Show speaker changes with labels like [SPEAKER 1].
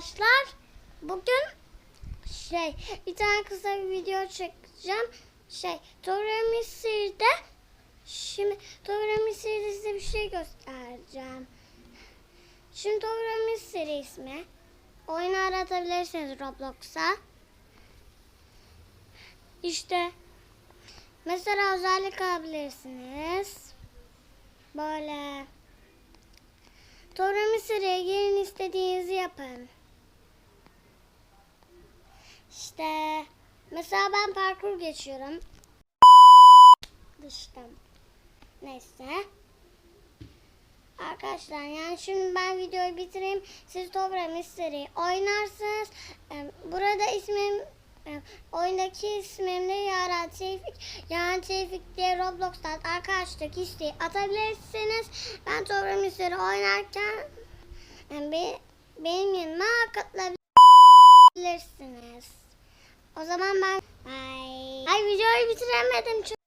[SPEAKER 1] arkadaşlar. Bugün şey bir tane kısa bir video çekeceğim. Şey Misir'de şimdi Misir'de size bir şey göstereceğim. Şimdi Tora Misir ismi. Oyunu aratabilirsiniz Roblox'a. İşte mesela özellik alabilirsiniz. Böyle Tora Misir'e girin istediğinizi yapın. İşte mesela ben parkur geçiyorum. Dıştan. Neyse. Arkadaşlar yani şimdi ben videoyu bitireyim. Siz Tobra Mystery oynarsınız. Burada ismim oyundaki ismim de Yaren Tevfik. Yaren Tevfik diye Roblox'tan arkadaşlık isteği atabilirsiniz. Ben Tobra Mystery oynarken be- benim yanıma katılabilirsiniz. O zaman ben Bye. Ay videoyu bitiremedim çünkü.